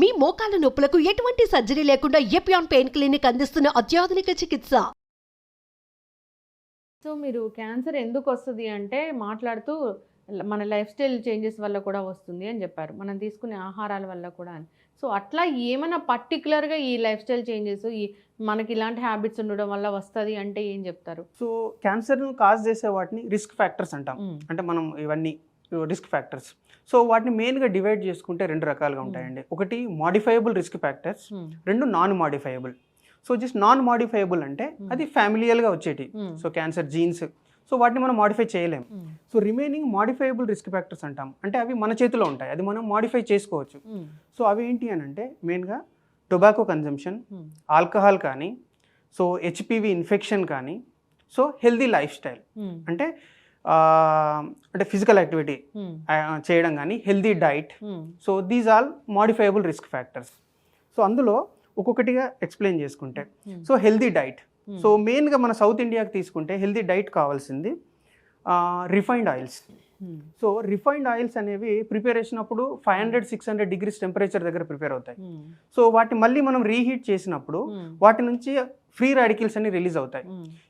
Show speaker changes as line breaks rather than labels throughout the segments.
మీ మోకాల నొప్పులకు ఎటువంటి సర్జరీ లేకుండా ఎపియాన్ పెయిన్ క్లినిక్ అందిస్తున్న అత్యాధునిక చికిత్స?
సో మీరు క్యాన్సర్ ఎందుకు వస్తుంది అంటే మాట్లాడుతూ మన లైఫ్ స్టైల్ చేంజెస్ వల్ల కూడా వస్తుంది అని చెప్పారు. మనం తీసుకునే ఆహారాల వల్ల కూడా అని. సో అట్లా ఏమైనా పర్టికులర్గా ఈ లైఫ్ స్టైల్ చేంజెస్ ఈ మనకి ఇలాంటి హ్యాబిట్స్ ఉండడం వల్ల వస్తుంది అంటే ఏం చెప్తారు?
సో క్యాన్సర్ను కాజ్ చేసే వాటిని రిస్క్ ఫ్యాక్టర్స్ అంటాం. అంటే మనం ఇవన్నీ రిస్క్ ఫ్యాక్టర్స్ సో వాటిని మెయిన్గా డివైడ్ చేసుకుంటే రెండు రకాలుగా ఉంటాయండి. ఒకటి మాడిఫైయబుల్ రిస్క్ ఫ్యాక్టర్స్ రెండు non modifiable so just non modifiable అంటే
Hmm.
అది ఫ్యామిలియల్గా వచ్చేటి. సో క్యాన్సర్ జీన్స్ సో వాటిని మనం మాడిఫై చేయలేం. So remaining modifiable risk factors అంటాం. అంటే అవి మన చేతిలో ఉంటాయి. అది మనం మాడిఫై చేసుకోవచ్చు. సో అవి ఏంటి అని అంటే మెయిన్గా టొబాకో కన్జంప్షన్ ఆల్కహాల్ కానీ సో హెచ్పివి ఇన్ఫెక్షన్ కానీ సో హెల్దీ లైఫ్ స్టైల్ అంటే అంటే ఫిజికల్ యాక్టివిటీ చేయడం కానీ healthy diet. So these all modifiable risk factors. So అందులో ఒక్కొక్కటిగా ఎక్స్ప్లెయిన్ చేసుకుంటే సో హెల్దీ డైట్. సో మెయిన్గా మన సౌత్ ఇండియాకి తీసుకుంటే హెల్దీ డైట్ కావాల్సింది refined oils. So refined oils అనేవి ప్రిపేరేషన్ అప్పుడు five hundred six hundred degrees temperature దగ్గర ప్రిపేర్ అవుతాయి. సో వాటిని మళ్ళీ మనం రీహీట్ చేసినప్పుడు వాటి నుంచి ఫ్రీ రాడికిల్స్ అని రిలీజ్ అవుతాయి.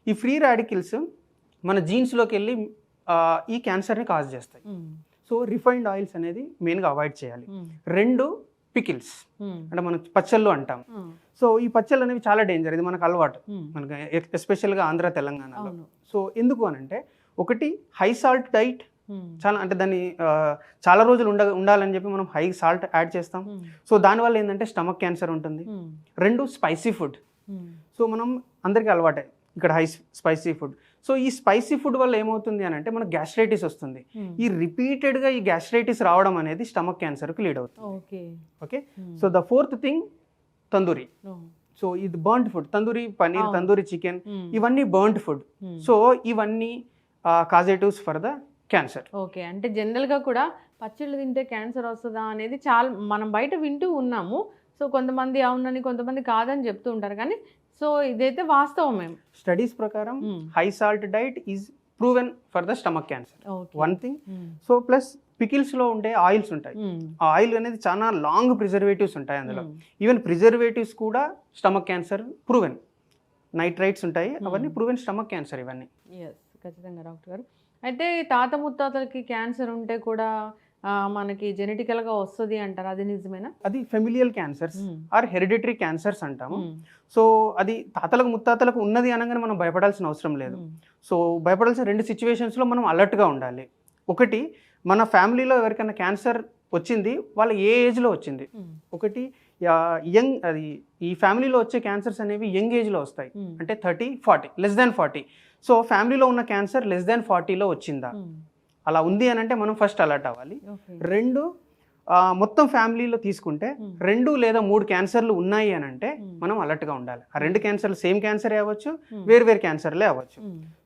ఈ ఫ్రీ రాడికిల్స్ మన జీన్స్లోకి వెళ్ళి ఈ క్యాన్సర్ని కాజ్ చేస్తాయి. సో రిఫైన్డ్ ఆయిల్స్ అనేది మెయిన్గా అవాయిడ్ చేయాలి. రెండు పికిల్స్. అంటే మనం పచ్చళ్ళు అంటాం. సో ఈ పచ్చళ్ళు అనేవి చాలా డేంజర్. ఇది మనకు అలవాటు. మనకి ఎస్పెషల్గా ఆంధ్ర తెలంగాణలో. సో ఎందుకు అని అంటే ఒకటి హై సాల్ట్ డైట్. చాలా అంటే దాన్ని చాలా రోజులు ఉండ ఉండాలని చెప్పి మనం హై సాల్ట్ యాడ్ చేస్తాం. సో దానివల్ల ఏంటంటే స్టమక్ క్యాన్సర్ ఉంటుంది. రెండు స్పైసీ ఫుడ్. సో మనం అందరికీ అలవాటే. ఇక్కడ హై స్పైసీ ఫుడ్. సో ఈ స్పైసీ ఫుడ్ వల్ల ఏమవుతుంది అని అంటే మనకు గ్యాస్ట్రైటిస్ వస్తుంది. ఈ రిపీటెడ్గా ఈ గ్యాస్ట్రైటిస్ రావడం అనేది స్టమక్ క్యాన్సర్కి లీడ్ అవుతుంది.
Okay.
Okay? So the fourth thing tandoori. So ఇది బర్న్డ్ ఫుడ్. తందూరి పనీర్
అవును.
తందూరి చికెన్ ఇవన్నీ బర్న్డ్ ఫుడ్. సో ఇవన్నీ causatives for the cancer.
Okay. అంటే జనరల్గా కూడా పచ్చళ్ళు తింటే క్యాన్సర్ వస్తుందా అనేది చాలా మనం బయట వింటూ ఉన్నాము. సో కొంతమంది అవునని కొంతమంది కాదని చెప్తూ ఉంటారు. కానీ సో ఇదైతే వాస్తవం మేము
స్టడీస్ ప్రకారం high salt diet is proven for the stomach cancer. One thing so plus పికిల్స్లో ఉండే ఆయిల్స్ ఉంటాయి. ఆ ఆయిల్ అనేది చాలా లాంగ్ ప్రిజర్వేటివ్స్ ఉంటాయి అందులో. ఈవెన్ ప్రిజర్వేటివ్స్ కూడా స్టమక్ క్యాన్సర్ ప్రూవెన్. నైట్రైట్స్ ఉంటాయి. అవన్నీ ప్రూవెన్ స్టమక్ క్యాన్సర్ ఇవన్నీ.
ఖచ్చితంగా డాక్టర్ గారు. అయితే తాత ముత్తాతలకి క్యాన్సర్ ఉంటే కూడా మనకి జెనెటికల్గా వస్తుంది అంటారు అది నిజమేనా
అది familial cancers. Or hereditary cancers అంటాము. సో అది తాతలకు ముత్తాతలకు ఉన్నది అనగానే మనం భయపడాల్సిన అవసరం లేదు. సో భయపడాల్సిన రెండు సిచ్యువేషన్స్లో మనం అలర్ట్గా ఉండాలి ఒకటి మన ఫ్యామిలీలో ఎవరికైనా క్యాన్సర్ వచ్చింది వాళ్ళ ఏ ఏజ్లో వచ్చింది. ఒకటి యంగ్ అది ఈ ఫ్యామిలీలో వచ్చే క్యాన్సర్స్ అనేవి యంగ్ ఏజ్లో వస్తాయి. అంటే thirty forty less than forty so ఫ్యామిలీలో ఉన్న క్యాన్సర్ లెస్ దాన్ ఫార్టీలో వచ్చిందా. అలా ఉంది అని అంటే మనం ఫస్ట్ అలర్ట్ అవ్వాలి రెండు మొత్తం ఫ్యామిలీలో తీసుకుంటే. రెండు లేదా మూడు క్యాన్సర్లు ఉన్నాయి అని అంటే. మనం అలర్ట్గా ఉండాలి ఆ రెండు క్యాన్సర్లు సేమ్ క్యాన్సరే అవ్వచ్చు. వేరు వేరు క్యాన్సర్లే అవ్వచ్చు.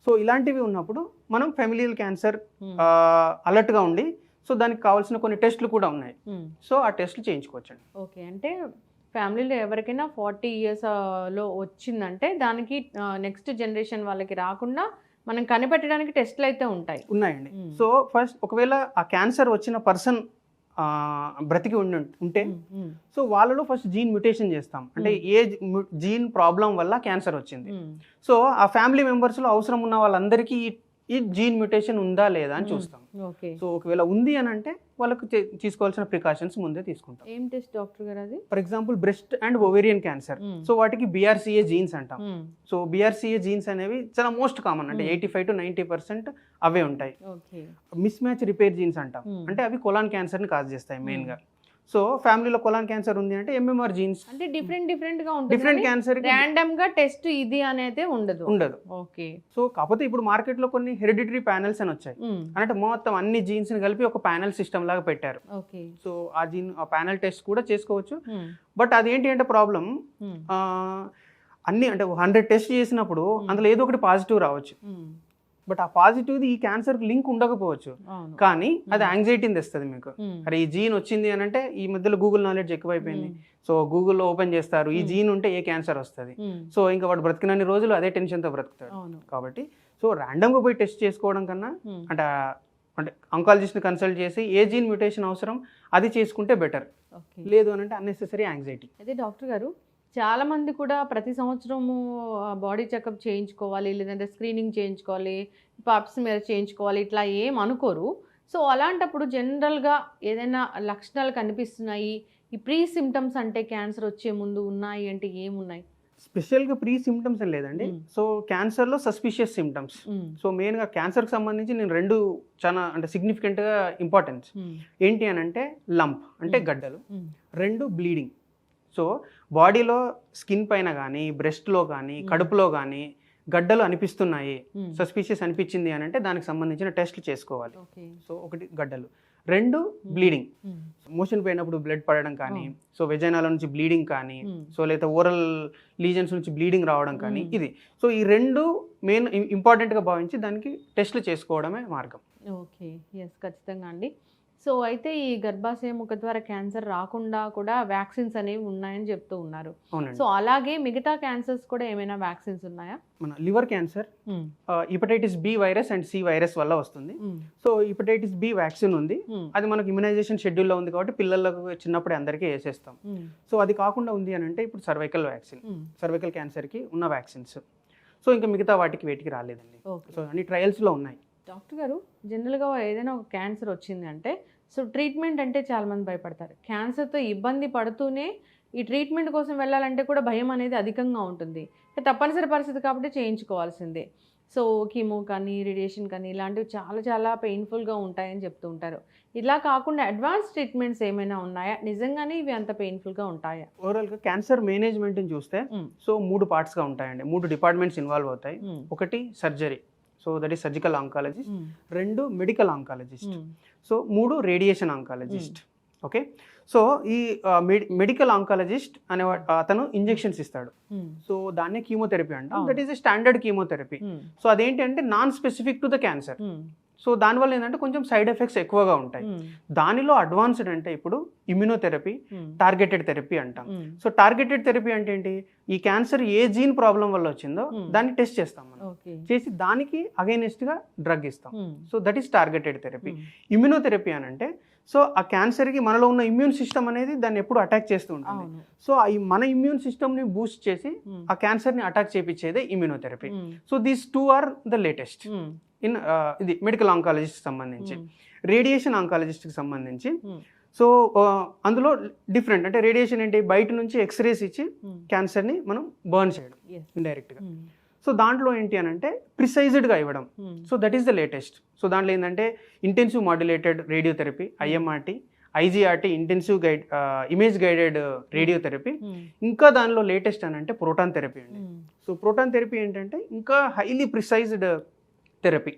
సో ఇలాంటివి ఉన్నప్పుడు మనం ఫెమిలియల్ క్యాన్సర్. అలర్ట్గా ఉండి సో దానికి కావాల్సిన కొన్ని టెస్ట్లు కూడా ఉన్నాయి. సో ఆ టెస్ట్లు చేయించుకోవచ్చండి
ఓకే అంటే ఫ్యామిలీలో ఎవరికైనా ఫార్టీ ఇయర్స్లో వచ్చిందంటే దానికి నెక్స్ట్ జనరేషన్ వాళ్ళకి రాకుండా మనం కనిపెట్టడానికి టెస్ట్లు అయితే ఉంటాయి
ఉన్నాయండి. సో ఫస్ట్ ఒకవేళ ఆ క్యాన్సర్ వచ్చిన పర్సన్ బ్రతికి ఉండి ఉంటే. సో వాళ్ళలో ఫస్ట్ జీన్ మ్యుటేషన్ చేస్తాం అంటే ఏ జీన్ ప్రాబ్లం వల్ల క్యాన్సర్ వచ్చింది. సో ఆ ఫ్యామిలీ మెంబర్స్లో అవసరం ఉన్న వాళ్ళందరికీ ఈ- జీన్ మ్యుటేషన్ ఉందా లేదా అని
మ్మ్.
చూస్తాం సో ఒకవేళ ఉంది అని అంటే వాళ్ళకు తీసుకోవాల్సిన ప్రికాషన్స్ ముందే తీసుకుంటాం
ఏం టెస్ట్ డాక్టర్ గారు అది
for example breast and ovarian cancer
hmm.
So వాటికి బీఆర్సీఏ జీన్స్ అంటాం
మ్మ్.
సో బీఆర్సీఏ జీన్స్ అనేవి చాలా మోస్ట్ కామన్ అంటే. Eighty five to ninety percent అవే ఉంటాయి
okay
mismatch repair genes అంటాం. అంటే అవి కొలాన్ క్యాన్సర్ని కాజ్ చేస్తాయి
మ్మ్.
మెయిన్గా సో ఫ్యామిలీలో కొలాన్ క్యాన్సర్ ఉంది అంటే ఎంఎంఆర్ జీన్స్
అంటే డిఫరెంట్ డిఫరెంట్గా ఉంటుంది
డిఫరెంట్ క్యాన్సర్
ర్యాండమ్గా టెస్ట్ ఇది అనేది ఉండదు.
ఉండదు.
ఓకే.
సో కాకపోతే ఇప్పుడు మార్కెట్లో కొన్ని హెరిడిటరీ ప్యానెల్స్ అని వచ్చాయి. అంటే మొత్తం అన్ని జీన్స్ని కలిపి ఒక ప్యానెల్ సిస్టమ్ లాగా పెట్టారు.
ఓకే.
సో ఆ జీన్ ఆ ప్యానెల్ టెస్ట్ కూడా చేసుకోవచ్చు. బట్ అదేంటి అంటే ప్రాబ్లం. అన్ని అంటే హండ్రెడ్ టెస్ట్ చేసినప్పుడు అందులో ఏదో ఒకటి పాజిటివ్ రావచ్చు. బట్ ఆ పాజిటివ్ది ఈ క్యాన్సర్కి లింక్ ఉండకపోవచ్చు కానీ అది. యాంగ్జైటీని తెస్తుంది మీకు. అరే ఈ జీన్ వచ్చింది అని అంటే ఈ మధ్యలో గూగుల్ నాలెడ్జ్ ఎక్కువైపోయింది. సో గూగుల్లో ఓపెన్ చేస్తారు ఈ. జీన్ ఉంటే ఏ క్యాన్సర్ వస్తుంది. సో ఇంకా వాడు బ్రతికినన్ని రోజులు అదే టెన్షన్తో బ్రతుకుతాడు కాబట్టి సో ర్యాండమ్గా పోయి టెస్ట్ చేసుకోవడం కన్నా. అంటే అంటే అంకాలజిస్ట్ని కన్సల్ట్ చేసి ఏ జీన్ మ్యూటేషన్ అవసరం అది చేసుకుంటే బెటర్ లేదు అని అంటే అన్నెసెసరీ యాంగ్జైటీ
అయితే డాక్టర్ గారు చాలా మంది కూడా ప్రతి సంవత్సరము బాడీ చెకప్ చేయించుకోవాలి లేదంటే స్క్రీనింగ్ చేయించుకోవాలి పాప్స్ మీద చేయించుకోవాలి ఇట్లా ఏం అనుకోరు. సో అలాంటప్పుడు జనరల్గా ఏదైనా లక్షణాలు కనిపిస్తున్నాయి ఈ ప్రీ సిమ్టమ్స్ అంటే క్యాన్సర్ వచ్చే ముందు ఉన్నాయి అంటే ఏమున్నాయి?
స్పెషల్గా ప్రీ సిమ్టమ్స్ లేదండి. సో క్యాన్సర్లో సస్పిషియస్ సిమ్టమ్స్. సో మెయిన్గా క్యాన్సర్కి సంబంధించి నేను రెండు చాలా అంటే సిగ్నిఫికెంట్గా ఇంపార్టెన్స్. ఏంటి అని అంటే లంప్ అంటే. గడ్డలు. రెండు బ్లీడింగ్. సో బాడీలో స్కిన్ పైన కానీ బ్రెస్ట్లో కానీ. కడుపులో కానీ గడ్డలు అనిపిస్తున్నాయి. సస్పిషియస్ అనిపించింది అని అంటే దానికి సంబంధించిన టెస్ట్లు చేసుకోవాలి. సో ఒకటి గడ్డలు. రెండు బ్లీడింగ్. మోషన్ పోయినప్పుడు బ్లడ్ పడడం కానీ. సో వెజైనాల నుంచి బ్లీడింగ్ కానీ సో లేదా ఓరల్ లీజన్స్ నుంచి బ్లీడింగ్ రావడం కానీ. ఇది. సో ఈ రెండు మెయిన్ ఇంపార్టెంట్గా భావించి దానికి టెస్ట్లు చేసుకోవడమే మార్గం.
ఓకే. ఎస్ ఖచ్చితంగా అండి. సో అయితే ఈ గర్భాశయ ముఖ ద్వారా క్యాన్సర్ రాకుండా కూడా వ్యాక్సిన్స్ అనేవి ఉన్నాయని చెప్తూ ఉన్నారు. సో అలాగే మిగతా క్యాన్సర్స్ కూడా ఏమైనా వ్యాక్సిన్స్ ఉన్నాయా?
మన liver cancer hepatitis B virus and C virus వల్ల వస్తుంది. సో హిపటైటిస్ బి వ్యాక్సిన్ ఉంది. అది మనకు ఇమ్యునైజేషన్ షెడ్యూల్లో ఉంది కాబట్టి పిల్లలకు చిన్నప్పుడే అందరికీ వేసేస్తాం. సో అది కాకుండా ఉంది అని అంటే ఇప్పుడు సర్వైకల్ వ్యాక్సిన్ సర్వైకల్ క్యాన్సర్కి ఉన్న వ్యాక్సిన్స్. సో ఇంకా మిగతా వాటికి వేటికి రాలేదండి. సో అన్ని ట్రయల్స్లో ఉన్నాయి.
డాక్టర్ గారు జనరల్గా ఏదైనా ఒక క్యాన్సర్ వచ్చింది అంటే సో ట్రీట్మెంట్ అంటే చాలామంది భయపడతారు. క్యాన్సర్తో ఇబ్బంది పడుతూనే ఈ ట్రీట్మెంట్ కోసం వెళ్ళాలంటే కూడా భయం అనేది అధికంగా ఉంటుంది. తప్పనిసరి పరిస్థితి కాబట్టి చేయించుకోవాల్సిందే. సో కీమో కానీ రేడియేషన్ కానీ ఇలాంటివి చాలా చాలా పెయిన్ఫుల్గా ఉంటాయని చెప్తూ ఉంటారు. ఇలా కాకుండా అడ్వాన్స్ ట్రీట్మెంట్స్ ఏమైనా ఉన్నాయా? నిజంగానే ఇవి అంత పెయిన్ఫుల్గా ఉంటాయా?
ఓవరాల్గా క్యాన్సర్ మేనేజ్మెంట్ని చూస్తే. సో మూడు పార్ట్స్గా ఉంటాయండి. మూడు డిపార్ట్మెంట్స్ ఇన్వాల్వ్ అవుతాయి. ఒకటి surgery. So that is surgical oncologist. రెండు మెడికల్ ఆంకాలజిస్ట్. సో మూడు రేడియేషన్ ఆంకాలజిస్ట్ ఓకే సో ఈ మెడికల్ ఆంకాలజిస్ట్ అనే అతను ఇంజెక్షన్స్ ఇస్తాడు. సో దాన్నే కీమోథెరపీ అంటాం. That is standard chemotherapy. So అదేంటి అంటే non specific to the cancer. So దానివల్ల ఏంటంటే కొంచెం సైడ్ ఎఫెక్ట్స్ ఎక్కువగా ఉంటాయి. దానిలో అడ్వాన్స్డ్ అంటే ఇప్పుడు ఇమ్యునోథెరపీ. టార్గెటెడ్ థెరపీ అంటాం. సో టార్గెటెడ్ థెరపీ అంటే ఏంటి ఈ క్యాన్సర్ ఏ జీన్ ప్రాబ్లం వల్ల వచ్చిందో. దాన్ని టెస్ట్ చేస్తాం మనం చేసి దానికి against గా డ్రగ్ ఇస్తాం. So that is targeted therapy. Immunotherapy అని అంటే సో ఆ క్యాన్సర్కి మనలో ఉన్న ఇమ్యూన్ సిస్టమ్ అనేది దాన్ని ఎప్పుడు అటాక్ చేస్తూ ఉంటుంది సో ఈ మన ఇమ్యూన్ సిస్టమ్ని బూస్ట్ చేసి. ఆ క్యాన్సర్ని attack చేపించేదే immunotherapy. So these two are the latest. In ఇది మెడికల్ ఆంకాలజిస్ట్ సంబంధించి. రేడియేషన్ ఆంకాలజిస్ట్కి సంబంధించి. సో అందులో డిఫరెంట్ అంటే రేడియేషన్ ఏంటి బయట నుంచి ఎక్స్రేస్ ఇచ్చి. క్యాన్సర్ని మనం బర్న్ చేయడం. ఇండైరెక్ట్గా. సో దాంట్లో ఏంటి అని అంటే ప్రిసైజ్డ్గా ఇవ్వడం. So that is the latest so దాంట్లో ఏంటంటే intensive modulated radiotherapy IMRT IGRT intensive guide image guided radiotherapy. ఇంకా దానిలో లేటెస్ట్ అని అంటే ప్రోటాన్ థెరపీ అండి. సో ప్రోటాన్ థెరపీ ఏంటంటే ఇంకా హైలీ ప్రిసైజ్డ్ థెరపీ.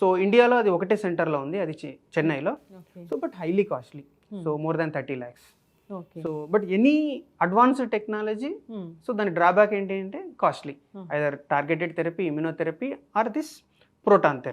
సో ఇండియాలో అది ఒకటే సెంటర్లో ఉంది అది చెన్నైలో so but highly costly. So more than thirty lakhs
okay
so but any advanced technology. So దాని డ్రాబ్యాక్ ఏంటి అంటే costly. Either targeted therapy immunotherapy or this proton therapy